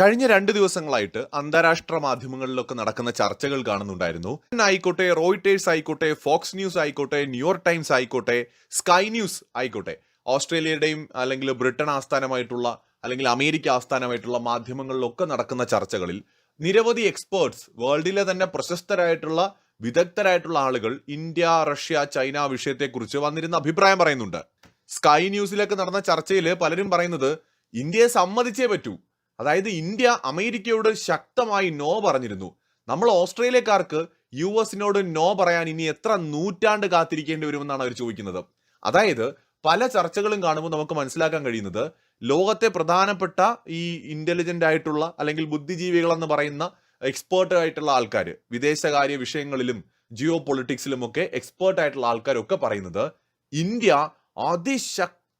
കഴിഞ്ഞ രണ്ട് ദിവസങ്ങളായിട്ട് അന്താരാഷ്ട്ര മാധ്യമങ്ങളിലൊക്കെ നടക്കുന്ന ചർച്ചകൾ കാണുന്നുണ്ടായിരുന്നു. ആയിക്കോട്ടെ റോയിട്ടേഴ്സ് ആയിക്കോട്ടെ ഫോക്സ് ന്യൂസ് ആയിക്കോട്ടെ ന്യൂയോർക്ക് ടൈംസ് ആയിക്കോട്ടെ സ്കൈ ന്യൂസ് ആയിക്കോട്ടെ ഓസ്ട്രേലിയയുടെയും അല്ലെങ്കിൽ ബ്രിട്ടൻ ആസ്ഥാനമായിട്ടുള്ള അല്ലെങ്കിൽ അമേരിക്ക ആസ്ഥാനമായിട്ടുള്ള മാധ്യമങ്ങളിലൊക്കെ നടക്കുന്ന ചർച്ചകളിൽ നിരവധി എക്സ്പേർട്സ് വേൾഡിലെ തന്നെ പ്രശസ്തരായിട്ടുള്ള വിദഗ്ധരായിട്ടുള്ള ആളുകൾ ഇന്ത്യ റഷ്യ ചൈന വിഷയത്തെക്കുറിച്ച് വന്നിരുന്ന അഭിപ്രായം പറയുന്നുണ്ട്. സ്കൈ ന്യൂസിലൊക്കെ നടന്ന ചർച്ചയിൽ പലരും പറയുന്നത് ഇന്ത്യയെ സമ്മതിച്ചേ പറ്റൂ. അതായത് ഇന്ത്യ അമേരിക്കയോട് ശക്തമായി നോ പറഞ്ഞിരുന്നു. നമ്മൾ ഓസ്ട്രേലിയക്കാർക്ക് യു എസിനോട് നോ പറയാൻ ഇനി എത്ര നൂറ്റാണ്ട് കാത്തിരിക്കേണ്ടി വരുമെന്നാണ് അവർ ചോദിക്കുന്നത്. അതായത് പല ചർച്ചകളും കാണുമ്പോൾ നമുക്ക് മനസ്സിലാക്കാൻ കഴിയുന്നത് ലോകത്തെ പ്രധാനപ്പെട്ട ഈ ഇന്റലിജന്റ് ആയിട്ടുള്ള അല്ലെങ്കിൽ ബുദ്ധിജീവികൾ എന്ന് പറയുന്ന എക്സ്പേർട്ട് ആയിട്ടുള്ള ആൾക്കാർ വിദേശകാര്യ വിഷയങ്ങളിലും ജിയോ പൊളിറ്റിക്സിലും ഒക്കെ എക്സ്പേർട്ട് ആയിട്ടുള്ള ആൾക്കാരൊക്കെ പറയുന്നത് ഇന്ത്യ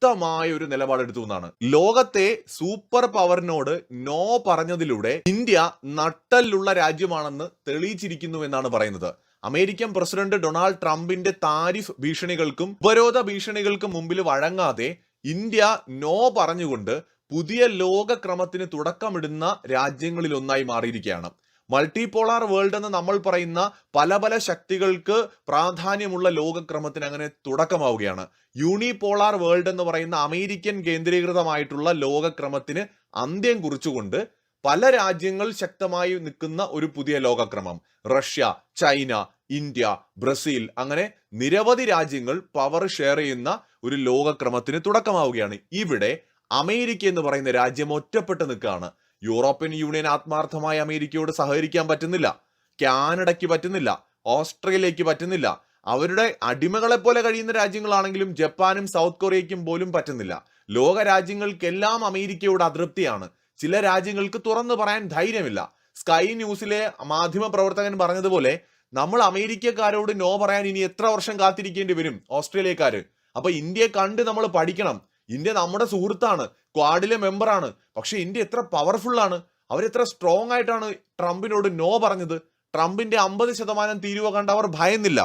അതിശക്തമായ ഒരു നിലപാടെടുത്തു എന്നാണ്. ലോകത്തെ സൂപ്പർ പവറിനോട് നോ പറഞ്ഞതിലൂടെ ഇന്ത്യ നട്ടലുള്ള രാജ്യമാണെന്ന് തെളിയിച്ചിരിക്കുന്നു എന്നാണ് പറയുന്നത്. അമേരിക്കൻ പ്രസിഡന്റ് ഡൊണാൾഡ് ട്രംപിന്റെ താരിഫ് ഭീഷണികൾക്കും ഉപരോധ ഭീഷണികൾക്കും മുമ്പിൽ വഴങ്ങാതെ ഇന്ത്യ നോ പറഞ്ഞുകൊണ്ട് പുതിയ ലോകക്രമത്തിന് തുടക്കമിടുന്ന രാജ്യങ്ങളിലൊന്നായി മാറിയിരിക്കുകയാണ്. മൾട്ടിപോളാർ വേൾഡ് എന്ന് നമ്മൾ പറയുന്ന പല പല ശക്തികൾക്ക് പ്രാധാന്യമുള്ള ലോകക്രമത്തിന് അങ്ങനെ തുടക്കമാവുകയാണ്. യൂണിപോളാർ വേൾഡ് എന്ന് പറയുന്ന അമേരിക്കൻ കേന്ദ്രീകൃതമായിട്ടുള്ള ലോകക്രമത്തിന് അന്ത്യം കുറിച്ചുകൊണ്ട് പല രാജ്യങ്ങൾ ശക്തമായി നിൽക്കുന്ന ഒരു പുതിയ ലോകക്രമം. റഷ്യ ചൈന ഇന്ത്യ ബ്രസീൽ അങ്ങനെ നിരവധി രാജ്യങ്ങൾ പവർ ഷെയർ ചെയ്യുന്ന ഒരു ലോകക്രമത്തിന് തുടക്കമാവുകയാണ്. ഇവിടെ അമേരിക്ക എന്ന് പറയുന്ന രാജ്യം ഒറ്റപ്പെട്ട് നിൽക്കുകയാണ്. യൂറോപ്യൻ യൂണിയൻ ആത്മാർത്ഥമായി അമേരിക്കയോട് സഹകരിക്കാൻ പറ്റുന്നില്ല. കാനഡയ്ക്ക് പറ്റുന്നില്ല. ഓസ്ട്രേലിയക്ക് പറ്റുന്നില്ല. അവരുടെ അടിമകളെ പോലെ കഴിയുന്ന രാജ്യങ്ങളാണെങ്കിലും ജപ്പാനും സൗത്ത് കൊറിയയ്ക്കും പോലും പറ്റുന്നില്ല. ലോക രാജ്യങ്ങൾക്കെല്ലാം അമേരിക്കയോട് അതൃപ്തിയാണ്. ചില രാജ്യങ്ങൾക്ക് തുറന്നു പറയാൻ ധൈര്യമില്ല. സ്കൈ ന്യൂസിലെ മാധ്യമ പ്രവർത്തകൻ പറഞ്ഞതുപോലെ നമ്മൾ അമേരിക്കക്കാരോട് നോ പറയാൻ ഇനി എത്ര വർഷം കാത്തിരിക്കേണ്ടി വരും? ഓസ്ട്രേലിയക്കാര്. അപ്പൊ ഇന്ത്യയെ കണ്ട് നമ്മൾ പഠിക്കണം. ഇന്ത്യ നമ്മുടെ സുഹൃത്താണ് ക്വാഡിലെ മെമ്പറാണ്. പക്ഷെ ഇന്ത്യ എത്ര പവർഫുൾ ആണ്. അവരെത്ര സ്ട്രോങ് ആയിട്ടാണ് ട്രംപിനോട് നോ പറഞ്ഞത്. ട്രംപിന്റെ അമ്പത് ശതമാനം തീരുവ കണ്ട് അവർ ഭയന്നില്ല.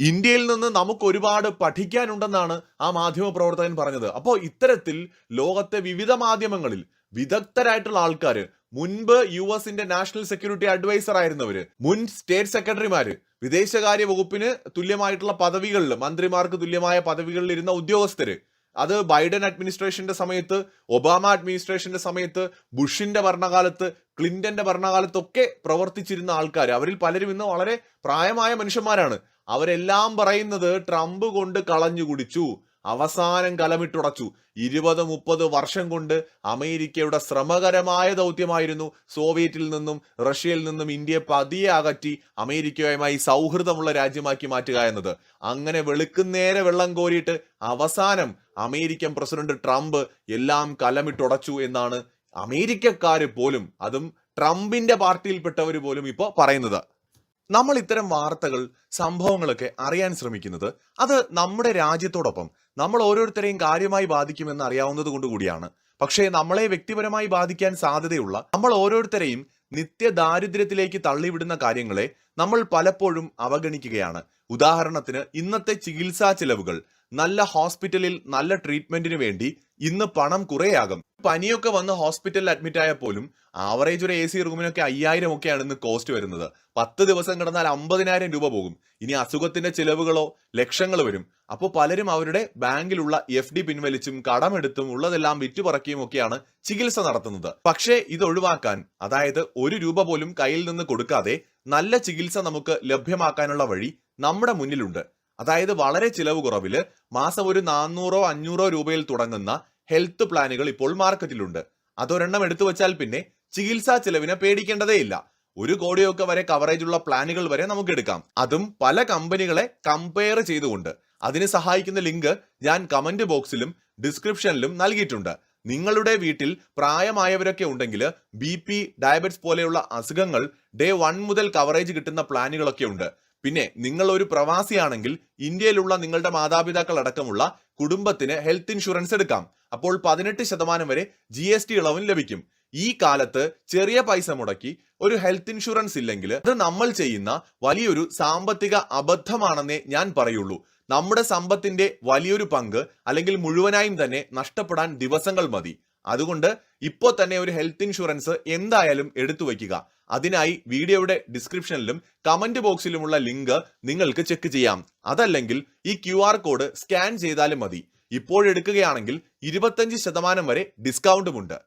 ഇന്ത്യയിൽ നിന്ന് നമുക്ക് ഒരുപാട് പഠിക്കാനുണ്ടെന്നാണ് ആ മാധ്യമ പ്രവർത്തകൻ പറഞ്ഞത്. അപ്പോൾ ഇത്തരത്തിൽ ലോകത്തെ വിവിധ മാധ്യമങ്ങളിൽ വിദഗ്ധരായിട്ടുള്ള ആൾക്കാർ മുൻപ് യു എസിന്റെ നാഷണൽ സെക്യൂരിറ്റി അഡ്വൈസർ ആയിരുന്നവര് മുൻ സ്റ്റേറ്റ് സെക്രട്ടറിമാര് വിദേശകാര്യ വകുപ്പിന് തുല്യമായിട്ടുള്ള പദവികളിൽ മന്ത്രിമാർക്ക് തുല്യമായ പദവികളിൽ ഇരുന്ന ഉദ്യോഗസ്ഥര് അത് ബൈഡൻ അഡ്മിനിസ്ട്രേഷന്റെ സമയത്ത് ഒബാമ അഡ്മിനിസ്ട്രേഷന്റെ സമയത്ത് ബുഷിന്റെ ഭരണകാലത്ത് ക്ലിന്റന്റെ ഭരണകാലത്തൊക്കെ പ്രവർത്തിച്ചിരുന്ന ആൾക്കാർ അവരിൽ പലരും ഇന്ന് വളരെ പ്രായമായ മനുഷ്യന്മാരാണ്. അവരെല്ലാം പറയുന്നത് ട്രംപ് കൊണ്ട് കളഞ്ഞു കുടിച്ചു. അവസാനം കലമിട്ടുടച്ചു. ഇരുപത് മുപ്പത് വർഷം കൊണ്ട് അമേരിക്കയുടെ ശ്രമകരമായ ദൗത്യമായിരുന്നു സോവിയറ്റിൽ നിന്നും റഷ്യയിൽ നിന്നും ഇന്ത്യയെ പതിയെ അകറ്റി അമേരിക്കയുമായി സൗഹൃദമുള്ള രാജ്യമാക്കി മാറ്റുക എന്നത്. അങ്ങനെ വെളുക്കുന്നേരെ വെള്ളം കോരിയിട്ട് അവസാനം അമേരിക്കൻ പ്രസിഡന്റ് ട്രംപ് എല്ലാം കലമിട്ടുടച്ചു എന്നാണ് അമേരിക്കക്കാര് പോലും അതും ട്രംപിന്റെ പാർട്ടിയിൽപ്പെട്ടവർ പോലും ഇപ്പോൾ പറയുന്നത്. നമ്മൾ ഇത്തരം വാർത്തകൾ സംഭവങ്ങളൊക്കെ അറിയാൻ ശ്രമിക്കുന്നത് അത് നമ്മുടെ രാജ്യത്തോടൊപ്പം നമ്മൾ ഓരോരുത്തരെയും കാര്യമായി ബാധിക്കുമെന്ന് അറിയാവുന്നത് കൊണ്ട് കൂടിയാണ്. പക്ഷേ നമ്മളെ വ്യക്തിപരമായി ബാധിക്കാൻ സാധ്യതയുള്ള നമ്മൾ ഓരോരുത്തരെയും നിത്യ ദാരിദ്ര്യത്തിലേക്ക് തള്ളിവിടുന്ന കാര്യങ്ങളെ നമ്മൾ പലപ്പോഴും അവഗണിക്കുകയാണ്. ഉദാഹരണത്തിന് ഇന്നത്തെ ചികിത്സാ ചെലവുകൾ നല്ല ഹോസ്പിറ്റലിൽ നല്ല ട്രീറ്റ്മെന്റിന് വേണ്ടി ഇന്ന് പണം കുറേയാകും. പനിയൊക്കെ വന്ന് ഹോസ്പിറ്റലിൽ അഡ്മിറ്റ് ആയാൽ പോലും ആവറേജ് ഒരു എ സി റൂമിനൊക്കെ അയ്യായിരം ഒക്കെയാണ് ഇന്ന് കോസ്റ്റ് വരുന്നത്. പത്ത് ദിവസം കിടന്നാൽ അമ്പതിനായിരം രൂപ പോകും. ഇനി അസുഖത്തിന്റെ ചിലവുകളോ ലക്ഷങ്ങൾ വരും. അപ്പോൾ പലരും അവരുടെ ബാങ്കിലുള്ള എഫ് ഡി പിൻവലിച്ചും കടമെടുത്തും ഉള്ളതെല്ലാം വിറ്റുപറക്കിയും ഒക്കെയാണ് ചികിത്സ നടത്തുന്നത്. പക്ഷേ ഇത് ഒഴിവാക്കാൻ അതായത് ഒരു രൂപ പോലും കയ്യിൽ നിന്ന് കൊടുക്കാതെ നല്ല ചികിത്സ നമുക്ക് ലഭ്യമാക്കാനുള്ള വഴി നമ്മുടെ മുന്നിലുണ്ട്. അതായത് വളരെ ചിലവ് കുറവിൽ മാസം ഒരു നാനൂറോ അഞ്ഞൂറോ രൂപയിൽ തുടങ്ങുന്ന ഹെൽത്ത് പ്ലാനുകൾ ഇപ്പോൾ മാർക്കറ്റിലുണ്ട്. അതൊരെണ്ണം എടുത്തു വെച്ചാൽ പിന്നെ ചികിത്സാ ചെലവിനെ പേടിക്കേണ്ടതേയില്ല. ഒരു കോടിയൊക്കെ വരെ കവറേജ് ഉള്ള പ്ലാനുകൾ വരെ നമുക്ക് എടുക്കാം. അതും പല കമ്പനികളെ കമ്പയർ ചെയ്തുകൊണ്ട്. അതിന് സഹായിക്കുന്ന ലിങ്ക് ഞാൻ കമന്റ് ബോക്സിലും ഡിസ്ക്രിപ്ഷനിലും നൽകിയിട്ടുണ്ട്. നിങ്ങളുടെ വീട്ടിൽ പ്രായമായവരൊക്കെ ഉണ്ടെങ്കിൽ ബി പി ഡയബറ്റിസ് പോലെയുള്ള അസുഖങ്ങൾ ഡേ വൺ മുതൽ കവറേജ് കിട്ടുന്ന പ്ലാനുകളൊക്കെ ഉണ്ട്. പിന്നെ നിങ്ങൾ ഒരു പ്രവാസിയാണെങ്കിൽ ഇന്ത്യയിലുള്ള നിങ്ങളുടെ മാതാപിതാക്കൾ അടക്കമുള്ള കുടുംബത്തിന് ഹെൽത്ത് ഇൻഷുറൻസ് എടുക്കാം. അപ്പോൾ പതിനെട്ട് ശതമാനം വരെ ജി എസ് ടി ഇളവും ലഭിക്കും. ഈ കാലത്ത് ചെറിയ പൈസ മുടക്കി ഒരു ഹെൽത്ത് ഇൻഷുറൻസ് ഇല്ലെങ്കിൽ അത് നമ്മൾ ചെയ്യുന്ന വലിയൊരു സാമ്പത്തിക അബദ്ധമാണെന്നേ ഞാൻ പറയുള്ളൂ. നമ്മുടെ സമ്പത്തിന്റെ വലിയൊരു പങ്ക് അല്ലെങ്കിൽ മുഴുവനായും തന്നെ നഷ്ടപ്പെടാൻ ദിവസങ്ങൾ മതി. അതുകൊണ്ട് ഇപ്പോൾ തന്നെ ഒരു ഹെൽത്ത് ഇൻഷുറൻസ് എന്തായാലും എടുത്തു വയ്ക്കുക. അതിനായി വീഡിയോയുടെ ഡിസ്ക്രിപ്ഷനിലും കമന്റ് ബോക്സിലുമുള്ള ലിങ്ക് നിങ്ങൾക്ക് ചെക്ക് ചെയ്യാം. അതല്ലെങ്കിൽ ഈ ക്യു കോഡ് സ്കാൻ ചെയ്താലും മതി. ഇപ്പോഴെടുക്കുകയാണെങ്കിൽ ഇരുപത്തഞ്ച് ശതമാനം വരെ ഡിസ്കൗണ്ടുമുണ്ട്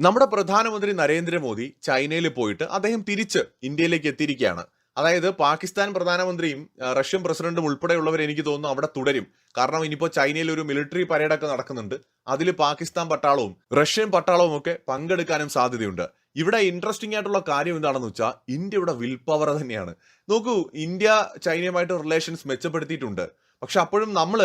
നമ്മുടെ പ്രധാനമന്ത്രി നരേന്ദ്രമോദി ചൈനയിൽ പോയിട്ട് അദ്ദേഹം തിരിച്ച് ഇന്ത്യയിലേക്ക് എത്തിയിരിക്കുകയാണ്. അതായത് പാകിസ്ഥാൻ പ്രധാനമന്ത്രിയും റഷ്യൻ പ്രസിഡന്റും ഉൾപ്പെടെയുള്ളവർ എനിക്ക് തോന്നുന്നു അവിടെ തുടരും. കാരണം ഇനിയിപ്പോൾ ചൈനയിൽ ഒരു മിലിറ്ററി പരേഡൊക്കെ നടക്കുന്നുണ്ട്. അതിൽ പാകിസ്ഥാൻ പട്ടാളവും റഷ്യൻ പട്ടാളവും ഒക്കെ പങ്കെടുക്കാനും സാധ്യതയുണ്ട്. ഇവിടെ ഇൻട്രസ്റ്റിംഗ് ആയിട്ടുള്ള കാര്യം എന്താണെന്ന് വെച്ചാൽ ഇന്ത്യയുടെ വിൽ പവർ തന്നെയാണ്. നോക്കൂ ഇന്ത്യ ചൈനയുമായിട്ട് റിലേഷൻസ് മെച്ചപ്പെടുത്തിയിട്ടുണ്ട്. പക്ഷെ അപ്പോഴും നമ്മൾ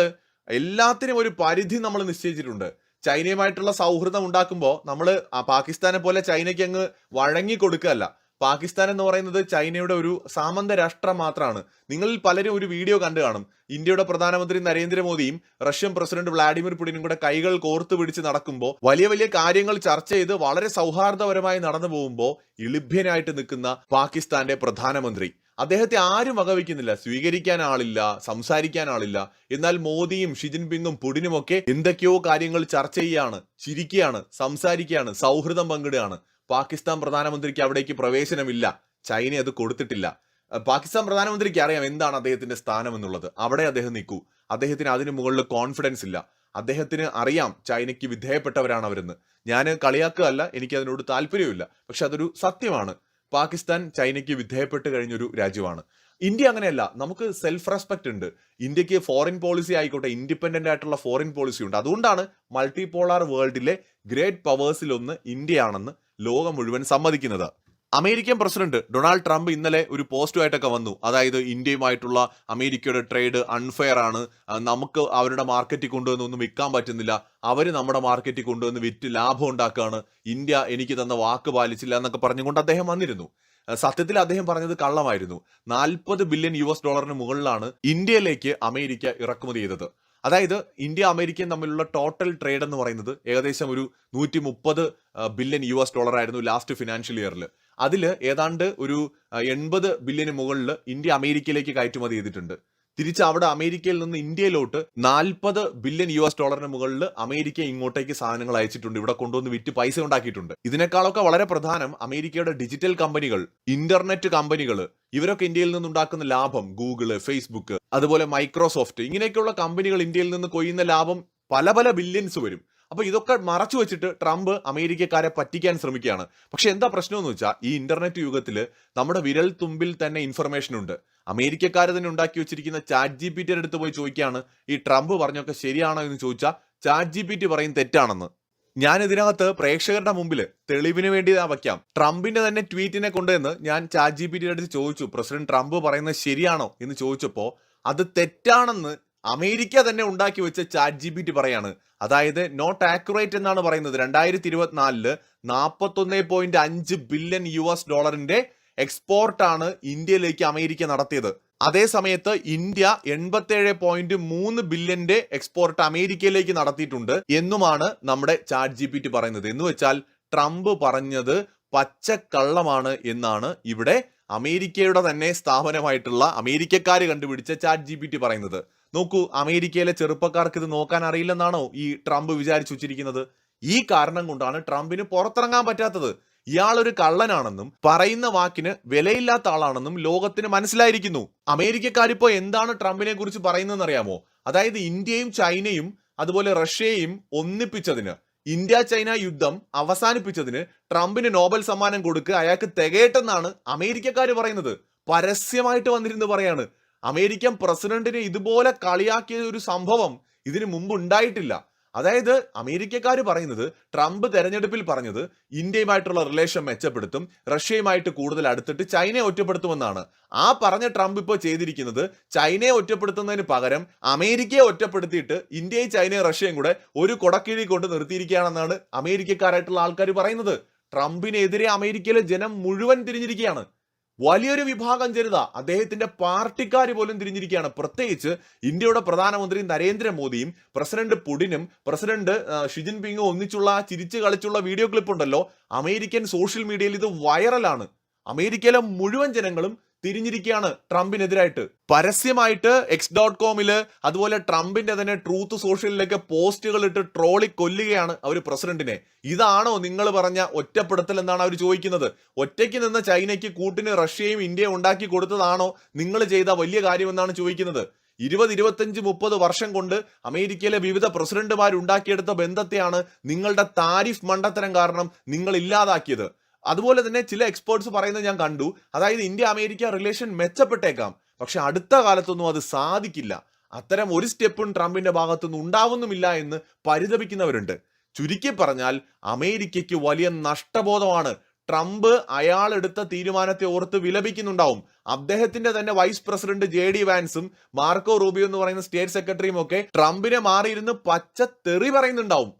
എല്ലാത്തിനും ഒരു പരിധി നമ്മൾ നിശ്ചയിച്ചിട്ടുണ്ട്. ചൈനയുമായിട്ടുള്ള സൗഹൃദം ഉണ്ടാക്കുമ്പോൾ നമ്മൾ പാകിസ്ഥാനെ പോലെ ചൈനയ്ക്ക് അങ്ങ് വഴങ്ങി കൊടുക്കുകയല്ല. പാകിസ്ഥാൻ എന്ന് പറയുന്നത് ചൈനയുടെ ഒരു സാമന്ത രാഷ്ട്രം മാത്രമാണ് നിങ്ങളിൽ പലരും ഒരു വീഡിയോ കണ്ടു കാണും. ഇന്ത്യയുടെ പ്രധാനമന്ത്രി നരേന്ദ്രമോദിയും റഷ്യൻ പ്രസിഡന്റ് വ്ളാഡിമിർ പുടിനും കൂടെ കൈകൾ കോർത്തു പിടിച്ച് നടക്കുമ്പോൾ വലിയ വലിയ കാര്യങ്ങൾ ചർച്ച ചെയ്ത് വളരെ സൗഹാർദ്ദപരമായി നടന്നു പോകുമ്പോൾ ഇളിഭ്യനായിട്ട് നിൽക്കുന്ന പാകിസ്ഥാന്റെ പ്രധാനമന്ത്രി. അദ്ദേഹത്തെ ആരും വകവയ്ക്കുന്നില്ല സ്വീകരിക്കാൻ ആളില്ല സംസാരിക്കാൻ ആളില്ല. എന്നാൽ മോദിയും ഷി ജിൻപിങ്ങും പുടിനുമൊക്കെ എന്തൊക്കെയോ കാര്യങ്ങൾ ചർച്ച ചെയ്യുകയാണ് ചിരിക്കുകയാണ് സംസാരിക്കുകയാണ് സൗഹൃദം പങ്കിടുകയാണ്. പാകിസ്ഥാൻ പ്രധാനമന്ത്രിക്ക് അവിടേക്ക് പ്രവേശനമില്ല. ചൈന അത് കൊടുത്തിട്ടില്ല. പാകിസ്ഥാൻ പ്രധാനമന്ത്രിക്ക് അറിയാം എന്താണ് അദ്ദേഹത്തിന്റെ സ്ഥാനം എന്നുള്ളത്. അവിടെ അദ്ദേഹം നിൽക്കൂ. അദ്ദേഹത്തിന് അതിന് മുകളിൽ കോൺഫിഡൻസ് ഇല്ല. അദ്ദേഹത്തിന് അറിയാം ചൈനയ്ക്ക് വിധേയപ്പെട്ടവരാണ് അവരെന്ന്. ഞാൻ കളിയാക്കുകയല്ല എനിക്ക് അതിനോട് താല്പര്യമില്ല പക്ഷെ അതൊരു സത്യമാണ്. പാകിസ്ഥാൻ ചൈനയ്ക്ക് വിധേയപ്പെട്ട് കഴിഞ്ഞൊരു രാജ്യമാണ്. ഇന്ത്യ അങ്ങനെയല്ല. നമുക്ക് സെൽഫ് റെസ്പെക്ട് ഉണ്ട്. ഇന്ത്യയ്ക്ക് ഫോറിൻ പോളിസി ആയിക്കോട്ടെ ഇൻഡിപെൻഡന്റ് ആയിട്ടുള്ള ഫോറിൻ പോളിസി ഉണ്ട്. അതുകൊണ്ടാണ് മൾട്ടിപോളാർ വേൾഡിലെ ഗ്രേറ്റ് പവേഴ്സിലൊന്ന് ഇന്ത്യയാണെന്ന് ലോകം മുഴുവൻ സമ്മതിക്കുന്നത്. അമേരിക്കൻ പ്രസിഡന്റ് ഡൊണാൾഡ് ട്രംപ് ഇന്നലെ ഒരു പോസ്റ്റുമായിട്ടൊക്കെ വന്നു. അതായത് ഇന്ത്യയുമായിട്ടുള്ള അമേരിക്കയുടെ ട്രേഡ് അൺഫെയർ ആണ്. നമുക്ക് അവരുടെ മാർക്കറ്റിൽ കൊണ്ടുവന്ന് ഒന്നും വിൽക്കാൻ പറ്റുന്നില്ല. അവർ നമ്മുടെ മാർക്കറ്റിൽ കൊണ്ടുവന്ന് വിറ്റ് ലാഭം ഉണ്ടാക്കുകയാണ്. ഇന്ത്യ എനിക്ക് തന്ന വാക്ക് പാലിച്ചില്ല എന്നൊക്കെ പറഞ്ഞുകൊണ്ട് അദ്ദേഹം വന്നിരുന്നു. സത്യത്തിൽ അദ്ദേഹം പറഞ്ഞത് കള്ളമായിരുന്നു. നാൽപ്പത് ബില്യൺ യു എസ് ഡോളറിന് മുകളിലാണ് ഇന്ത്യയിലേക്ക് അമേരിക്ക ഇറക്കുമതി ചെയ്തത്. അതായത് ഇന്ത്യ അമേരിക്കയും തമ്മിലുള്ള ടോട്ടൽ ട്രേഡ് എന്ന് പറയുന്നത് ഏകദേശം ഒരു നൂറ്റി മുപ്പത് ബില്യൺ യു എസ് ഡോളർ ആയിരുന്നു ലാസ്റ്റ് ഫിനാൻഷ്യൽ ഇയറിൽ അതിൽ ഏതാണ്ട് ഒരു എൺപത് ബില്യന് മുകളിൽ ഇന്ത്യ അമേരിക്കയിലേക്ക് കയറ്റുമതി ചെയ്തിട്ടുണ്ട്. തിരിച്ച് അവിടെ അമേരിക്കയിൽ നിന്ന് ഇന്ത്യയിലോട്ട് നാൽപ്പത് ബില്യൺ യു എസ് ഡോളറിന് മുകളിൽ അമേരിക്ക ഇങ്ങോട്ടേക്ക് സാധനങ്ങൾ അയച്ചിട്ടുണ്ട്. ഇവിടെ കൊണ്ടുവന്ന് വിറ്റ് പൈസ ഉണ്ടാക്കിയിട്ടുണ്ട്. ഇതിനേക്കാളൊക്കെ വളരെ പ്രധാനം അമേരിക്കയുടെ ഡിജിറ്റൽ കമ്പനികൾ ഇന്റർനെറ്റ് കമ്പനികൾ ഇവരൊക്കെ ഇന്ത്യയിൽ നിന്നുണ്ടാക്കുന്ന ലാഭം ഗൂഗിൾ ഫേസ്ബുക്ക് അതുപോലെ മൈക്രോസോഫ്റ്റ് ഇങ്ങനെയൊക്കെയുള്ള കമ്പനികൾ ഇന്ത്യയിൽ നിന്ന് കൊയ്യുന്ന ലാഭം പല പല ബില്യൻസ് വരും. അപ്പൊ ഇതൊക്കെ മറച്ചു വെച്ചിട്ട് ട്രംപ് അമേരിക്കക്കാരെ പറ്റിക്കാൻ ശ്രമിക്കുകയാണ്. പക്ഷെ എന്താ പ്രശ്നം എന്ന് വെച്ചാൽ ഈ ഇന്റർനെറ്റ് യുഗത്തിൽ നമ്മുടെ വിരൽ തുമ്പിൽ തന്നെ ഇൻഫർമേഷൻ ഉണ്ട്. അമേരിക്കക്കാർ തന്നെ ഉണ്ടാക്കി വെച്ചിരിക്കുന്ന ചാറ്റ് ജി പി ടിയുടെ അടുത്ത് പോയി ചോദിക്കുകയാണ് ഈ ട്രംപ് പറഞ്ഞൊക്കെ ശരിയാണോ എന്ന് ചോദിച്ചാൽ ചാറ്റ് ജി പി ടി പറയും തെറ്റാണെന്ന്. ഞാൻ ഇതിനകത്ത് പ്രേക്ഷകരുടെ മുമ്പിൽ തെളിവിന് വേണ്ടി വയ്ക്കാം. ട്രംപിന്റെ തന്നെ ട്വീറ്റിനെ കൊണ്ടുവന്ന് ഞാൻ ചാറ്റ് ജി പി ടിയുടെ അടുത്ത് ചോദിച്ചു പ്രസിഡന്റ് ട്രംപ് പറയുന്നത് ശരിയാണോ? എന്ന് ചോദിച്ചപ്പോൾ അത് തെറ്റാണെന്ന് അമേരിക്ക തന്നെ ഉണ്ടാക്കി വെച്ച ചാറ്റ് ജി ബി ടി പറയാണ്. അതായത് നോട്ട് ആക്യുറേറ്റ് എന്നാണ് പറയുന്നത്. രണ്ടായിരത്തി ഇരുപത്തിനാലിൽ നാൽപ്പത്തൊന്ന് പോയിന്റ് അഞ്ച് ബില്യൺ യു എസ് ഡോളറിന്റെ എക്സ്പോർട്ടാണ് ഇന്ത്യയിലേക്ക് അമേരിക്ക നടത്തിയത്. അതേ സമയത്ത് ഇന്ത്യ എൺപത്തേഴ് പോയിന്റ് മൂന്ന് ബില്യന്റെ എക്സ്പോർട്ട് അമേരിക്കയിലേക്ക് നടത്തിയിട്ടുണ്ട് എന്നുമാണ് നമ്മുടെ ചാറ്റ് ജി പി ടി പറയുന്നത്. എന്ന് വെച്ചാൽ ട്രംപ് പറഞ്ഞത് പച്ചക്കള്ളമാണ് എന്നാണ് ഇവിടെ അമേരിക്കയുടെ തന്നെ സ്ഥാപനമായിട്ടുള്ള അമേരിക്കക്കാർ കണ്ടുപിടിച്ച ചാറ്റ് ജി പി ടി പറയുന്നത്. നോക്കൂ അമേരിക്കയിലെ ചെറുപ്പക്കാർക്ക് ഇത് നോക്കാൻ അറിയില്ലെന്നാണോ ഈ ട്രംപ് വിചാരിച്ചു വച്ചിരിക്കുന്നത്? ഈ കാരണം കൊണ്ടാണ് ട്രംപിന് പുറത്തിറങ്ങാൻ പറ്റാത്തത്. ഇയാളൊരു കള്ളനാണെന്നും പറയുന്ന വാക്കിന് വിലയില്ലാത്ത ആളാണെന്നും ലോകത്തിന് മനസ്സിലായിരിക്കുന്നു. അമേരിക്കക്കാരിപ്പോ എന്താണ് ട്രംപിനെ കുറിച്ച് പറയുന്നതെന്ന് അറിയാമോ അതായത് ഇന്ത്യയും ചൈനയും അതുപോലെ റഷ്യയും ഒന്നിപ്പിച്ചതിന് ഇന്ത്യ ചൈന യുദ്ധം അവസാനിപ്പിച്ചതിന് ട്രംപിന് നോബൽ സമ്മാനം കൊടുക്കുക അയാൾക്ക് തികയട്ടെന്നാണ് അമേരിക്കക്കാർ പറയുന്നത്. പരസ്യമായിട്ട് വന്നിരുന്നു പറയാണ്. അമേരിക്കൻ പ്രസിഡന്റിനെ ഇതുപോലെ കളിയാക്കിയ ഒരു സംഭവം ഇതിനു മുമ്പ് ഉണ്ടായിട്ടില്ല. അതായത് അമേരിക്കക്കാർ പറയുന്നത് ട്രംപ് തെരഞ്ഞെടുപ്പിൽ പറഞ്ഞത് ഇന്ത്യയുമായിട്ടുള്ള റിലേഷൻ മെച്ചപ്പെടുത്തും റഷ്യയുമായിട്ട് കൂടുതൽ അടുത്തിട്ട് ചൈനയെ ഒറ്റപ്പെടുത്തുമെന്നാണ്. ആ പറഞ്ഞ ട്രംപ് ഇപ്പോൾ ചെയ്തിരിക്കുന്നത് ചൈനയെ ഒറ്റപ്പെടുത്തുന്നതിന് പകരം അമേരിക്കയെ ഒറ്റപ്പെടുത്തിയിട്ട് ഇന്ത്യയും ചൈനയും റഷ്യയും കൂടെ ഒരു കൊടക്കീഴി കൊണ്ട് നിർത്തിയിരിക്കുകയാണെന്നാണ് അമേരിക്കക്കാരായിട്ടുള്ള ആൾക്കാർ പറയുന്നത്. ട്രംപിനെതിരെ അമേരിക്കയിലെ ജനം മുഴുവൻ തിരിഞ്ഞിരിക്കുകയാണ്. വലിയൊരു വിഭാഗം ജനത അദ്ദേഹത്തിന്റെ പാർട്ടിക്കാർ പോലും തിരിഞ്ഞിരിക്കുകയാണ്. പ്രത്യേകിച്ച് ഇന്ത്യയുടെ പ്രധാനമന്ത്രി നരേന്ദ്രമോദിയും പ്രസിഡന്റ് പുടിനും പ്രസിഡന്റ് ഷി ജിൻപിങ്ങും ഒന്നിച്ചുള്ള ചിരിച്ചു കളിച്ചുള്ള വീഡിയോ ക്ലിപ്പ് ഉണ്ടല്ലോ അമേരിക്കൻ സോഷ്യൽ മീഡിയയിൽ ഇത് വൈറലാണ്. അമേരിക്കയിലെ മുഴുവൻ ജനങ്ങളും തിരിഞ്ഞിരിക്കുകയാണ് ട്രംപിനെതിരായിട്ട്. പരസ്യമായിട്ട് എക്സ് ഡോട്ട് കോമിൽ അതുപോലെ ട്രംപിന്റെ തന്നെ ട്രൂത്ത് സോഷ്യലിലൊക്കെ പോസ്റ്റുകൾ ഇട്ട് ട്രോളി കൊല്ലുകയാണ് അവർ പ്രസിഡന്റിനെ. ഇതാണോ നിങ്ങൾ പറഞ്ഞ ഒറ്റപ്പെടുത്തൽ എന്നാണ് അവർ ചോദിക്കുന്നത്? ഒറ്റയ്ക്ക് നിന്ന് ചൈനയ്ക്ക് കൂട്ടിന് റഷ്യയും ഇന്ത്യയും ഉണ്ടാക്കി കൊടുത്തതാണോ നിങ്ങൾ ചെയ്ത വലിയ കാര്യമെന്നാണ് ചോദിക്കുന്നത്? ഇരുപത് ഇരുപത്തഞ്ച് മുപ്പത് വർഷം കൊണ്ട് അമേരിക്കയിലെ വിവിധ പ്രസിഡന്റുമാർ ഉണ്ടാക്കിയെടുത്ത ബന്ധത്തെയാണ് നിങ്ങളുടെ താരിഫ് മണ്ടത്തരം കാരണം നിങ്ങൾ ഇല്ലാതാക്കിയത്. അതുപോലെ തന്നെ ചില എക്സ്പേർട്സ് പറയുന്നത് ഞാൻ കണ്ടു. അതായത് ഇന്ത്യ അമേരിക്ക റിലേഷൻ മെച്ചപ്പെട്ടേക്കാം. പക്ഷെ അടുത്ത കാലത്തൊന്നും അത് സാധിക്കില്ല. അത്തരം ഒരു സ്റ്റെപ്പും ട്രംപിന്റെ ഭാഗത്തുനിന്ന് ഉണ്ടാവുന്നുമില്ല എന്ന് പരിതപിക്കുന്നവരുണ്ട്. ചുരുക്കി പറഞ്ഞാൽ അമേരിക്കയ്ക്ക് വലിയ നഷ്ടബോധമാണ്. ട്രംപ് അയാൾ എടുത്ത തീരുമാനത്തെ ഓർത്ത് വിലപിക്കുന്നുണ്ടാവും. അദ്ദേഹത്തിന്റെ തന്നെ വൈസ് പ്രസിഡന്റ് ജെ ഡി വാൻസും മാർക്കോ റൂബിയോ എന്ന് പറയുന്ന സ്റ്റേറ്റ് സെക്രട്ടറിയും ഒക്കെ ട്രംപിനെ മാറിയിരുന്ന് പച്ച തെറി പറയുന്നുണ്ടാവും.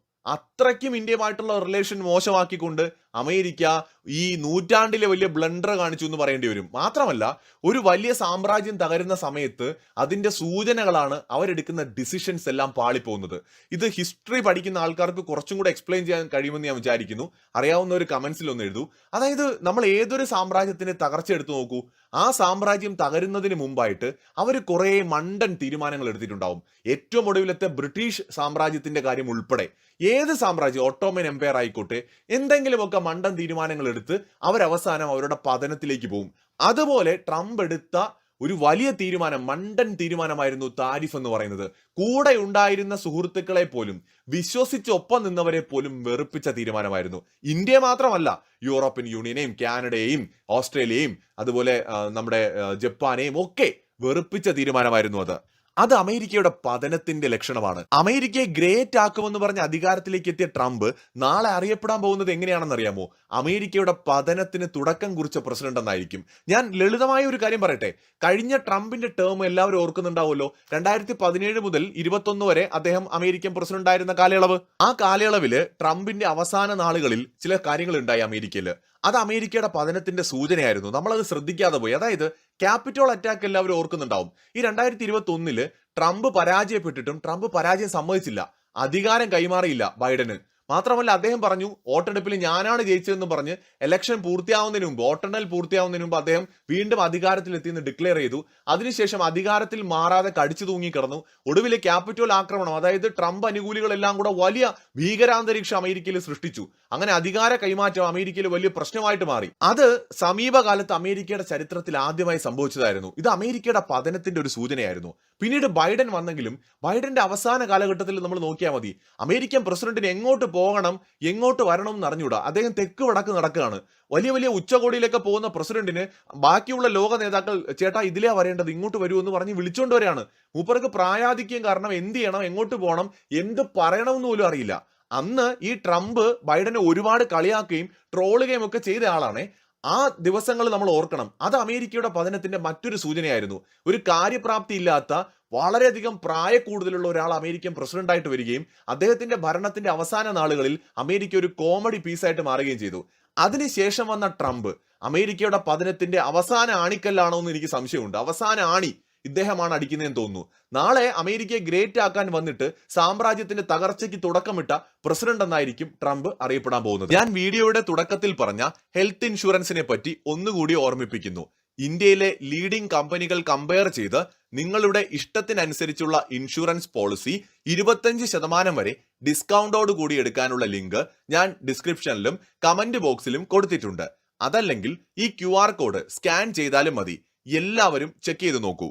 അത്രയ്ക്കും ഇന്ത്യയുമായിട്ടുള്ള റിലേഷൻ മോശമാക്കിക്കൊണ്ട് അമേരിക്ക ഈ നൂറ്റാണ്ടിലെ വലിയ ബ്ലണ്ടർ കാണിച്ചു എന്ന് പറയേണ്ടി വരും. മാത്രമല്ല ഒരു വലിയ സാമ്രാജ്യം തകരുന്ന സമയത്ത് അതിന്റെ സൂചനകളാണ് അവരെടുക്കുന്ന ഡിസിഷൻസ് എല്ലാം പാളിപ്പോകുന്നത്. ഇത് ഹിസ്റ്ററി പഠിക്കുന്ന ആൾക്കാർക്ക് കുറച്ചും കൂടെ എക്സ്പ്ലെയിൻ ചെയ്യാൻ കഴിയുമെന്ന് ഞാൻ വിചാരിക്കുന്നു. അറിയാവുന്ന ഒരു കമൻസിൽ ഒന്ന് എഴുതൂ. അതായത് നമ്മൾ ഏതൊരു സാമ്രാജ്യത്തിന്റെ തകർച്ച എടുത്തു നോക്കൂ. ആ സാമ്രാജ്യം തകരുന്നതിന് മുമ്പായിട്ട് അവർ കുറേ മണ്ടൻ തീരുമാനങ്ങൾ എടുത്തിട്ടുണ്ടാവും. ഏറ്റവും ഒടുവിലത്തെ ബ്രിട്ടീഷ് സാമ്രാജ്യത്തിന്റെ കാര്യം ഉൾപ്പെടെ. ഏത് സാമ്രാജ്യം ഓട്ടോമൻ എംപയർ ആയിക്കോട്ടെ എന്തെങ്കിലുമൊക്കെ മണ്ടൻ തീരുമാനങ്ങൾ എടുത്ത് അവരവസാനം അവരുടെ പതനത്തിലേക്ക് പോകും. അതുപോലെ ട്രംപ് എടുത്ത ഒരു വലിയ തീരുമാനം മണ്ടൻ തീരുമാനമായിരുന്നു താരിഫ് എന്ന് പറയുന്നത്. കൂടെ ഉണ്ടായിരുന്ന സുഹൃത്തുക്കളെ പോലും വിശ്വസിച്ച് ഒപ്പം നിന്നവരെ പോലും വെറുപ്പിച്ച തീരുമാനമായിരുന്നു. ഇന്ത്യ മാത്രമല്ല യൂറോപ്യൻ യൂണിയനെയും കാനഡയെയും ഓസ്ട്രേലിയയും അതുപോലെ നമ്മുടെ ജപ്പാനെയും ഒക്കെ വെറുപ്പിച്ച തീരുമാനമായിരുന്നു അത്. അത് അമേരിക്കയുടെ പതനത്തിന്റെ ലക്ഷണമാണ്. അമേരിക്കയെ ഗ്രേറ്റ് ആക്കുമെന്ന് പറഞ്ഞ അധികാരത്തിലേക്ക് എത്തിയ ട്രംപ് നാളെ അറിയപ്പെടാൻ പോകുന്നത് എങ്ങനെയാണെന്ന് അറിയാമോ? അമേരിക്കയുടെ പതനത്തിന് തുടക്കം കുറിച്ച പ്രസിഡന്റ് എന്നായിരിക്കും. ഞാൻ ലളിതമായ ഒരു കാര്യം പറയട്ടെ. കഴിഞ്ഞ ട്രംപിന്റെ ടേം എല്ലാവരും ഓർക്കുന്നുണ്ടാവുമല്ലോ. രണ്ടായിരത്തി പതിനേഴ് മുതൽ ഇരുപത്തൊന്ന് വരെ അദ്ദേഹം അമേരിക്കൻ പ്രസിഡന്റ് ആയിരുന്ന കാലയളവ്. ആ കാലയളവിൽ ട്രംപിന്റെ അവസാന നാളുകളിൽ ചില കാര്യങ്ങൾ ഉണ്ടായി അമേരിക്കയിൽ അത് അമേരിക്കയുടെ പതനത്തിന്റെ സൂചനയായിരുന്നു. നമ്മളത് ശ്രദ്ധിക്കാതെ പോയി. അതായത് ക്യാപിറ്റോൾ അറ്റാക്ക് എല്ലാവരും ഓർക്കുന്നുണ്ടാവും. ഈ രണ്ടായിരത്തി ഇരുപത്തി ഒന്നിൽ ട്രംപ് പരാജയപ്പെട്ടിട്ടും ട്രംപ് പരാജയം സമ്മതിച്ചില്ല. അധികാരം കൈമാറിയില്ല ബൈഡന്. മാത്രമല്ല അദ്ദേഹം പറഞ്ഞു വോട്ടെടുപ്പിൽ ഞാനാണ് ജയിച്ചതെന്ന് പറഞ്ഞ് ഇലക്ഷൻ പൂർത്തിയാവുന്നതിന് മുമ്പ് വോട്ടെണ്ണൽ പൂർത്തിയാവുന്നതിന് മുമ്പ് അദ്ദേഹം വീണ്ടും അധികാരത്തിലെത്തിയെന്ന് ഡിക്ലെയർ ചെയ്തു. അതിനുശേഷം അധികാരത്തിൽ മാറാതെ കടിച്ചു തൂങ്ങി കിടന്നു. ഒടുവിലെ ക്യാപിറ്റോൾ ആക്രമണം അതായത് ട്രംപ് അനുകൂലികളെല്ലാം കൂടെ വലിയ ഭീകരാന്തരീക്ഷം അമേരിക്കയിൽ സൃഷ്ടിച്ചു. അങ്ങനെ അധികാര കൈമാറ്റം അമേരിക്കയിൽ വലിയ പ്രശ്നമായിട്ട് മാറി. അത് സമീപകാലത്ത് അമേരിക്കയുടെ ചരിത്രത്തിൽ ആദ്യമായി സംഭവിച്ചതായിരുന്നു. ഇത് അമേരിക്കയുടെ പതനത്തിന്റെ ഒരു സൂചനയായിരുന്നു. പിന്നീട് ബൈഡൻ വന്നെങ്കിലും ബൈഡന്റെ അവസാന കാലഘട്ടത്തിൽ നമ്മൾ നോക്കിയാൽ മതി. അമേരിക്കൻ പ്രസിഡന്റിന് എങ്ങോട്ട് പോകണം എങ്ങോട്ട് വരണം എന്ന് അറിഞ്ഞുകൂടാ. അദ്ദേഹം തെക്ക് വടക്ക് നടക്കുകയാണ്. വലിയ വലിയ ഉച്ചകോടിയിലേക്ക് പോകുന്ന പ്രസിഡന്റിന് ബാക്കിയുള്ള ലോക നേതാക്കൾ ചേട്ടാ ഇതിലേ വരേണ്ടത്? ഇങ്ങോട്ട് വരൂ എന്ന് പറഞ്ഞ് വിളിച്ചുകൊണ്ട് വരെയാണ് മൂപ്പർക്ക് പ്രായാധിക്യം കാരണം എന്ത് ചെയ്യണം എങ്ങോട്ട് പോകണം എന്ത് പറയണമെന്ന് പോലും അറിയില്ല. അന്ന് ഈ ട്രംപ് ബൈഡനെ ഒരുപാട് കളിയാക്കുകയും ട്രോളുകയും ഒക്കെ ചെയ്ത ആളാണ്. ആ ദിവസങ്ങൾ നമ്മൾ ഓർക്കണം. അത് അമേരിക്കയുടെ പതനത്തിന്റെ മറ്റൊരു സൂചനയായിരുന്നു. ഒരു കാര്യപ്രാപ്തി ഇല്ലാത്ത വളരെയധികം പ്രായ കൂടുതലുള്ള ഒരാൾ അമേരിക്കൻ പ്രസിഡന്റായിട്ട് വരികയും അദ്ദേഹത്തിന്റെ ഭരണത്തിന്റെ അവസാന നാളുകളിൽ അമേരിക്ക ഒരു കോമഡി പീസായിട്ട് മാറുകയും ചെയ്തു. അതിനുശേഷം വന്ന ട്രംപ് അമേരിക്കയുടെ പതനത്തിന്റെ അവസാന ആണിക്കല്ലാണോ എന്ന് എനിക്ക് സംശയമുണ്ട്. അവസാന ആണി ഇദ്ദേഹമാണ് അടിക്കുന്നതെന്ന് തോന്നുന്നു. നാളെ അമേരിക്കയെ ഗ്രേറ്റ് ആക്കാൻ വന്നിട്ട് സാമ്രാജ്യത്തിന്റെ തകർച്ചയ്ക്ക് തുടക്കമിട്ട പ്രസിഡന്റ് എന്നായിരിക്കും ട്രംപ് അറിയപ്പെടാൻ പോകുന്നത്. ഞാൻ വീഡിയോയുടെ തുടക്കത്തിൽ പറഞ്ഞ ഹെൽത്ത് ഇൻഷുറൻസിനെ പറ്റി ഒന്നുകൂടി ഓർമ്മിപ്പിക്കുന്നു. ഇന്ത്യയിലെ ലീഡിംഗ് കമ്പനികൾ കമ്പയർ ചെയ്ത് നിങ്ങളുടെ ഇഷ്ടത്തിനനുസരിച്ചുള്ള ഇൻഷുറൻസ് പോളിസി ഇരുപത്തഞ്ച് ശതമാനം വരെ ഡിസ്കൗണ്ടോട് കൂടി എടുക്കാനുള്ള ലിങ്ക് ഞാൻ ഡിസ്ക്രിപ്ഷനിലും കമന്റ് ബോക്സിലും കൊടുത്തിട്ടുണ്ട്. അതല്ലെങ്കിൽ ഈ ക്യു കോഡ് സ്കാൻ ചെയ്താലും മതി. എല്ലാവരും ചെക്ക് ചെയ്ത് നോക്കൂ.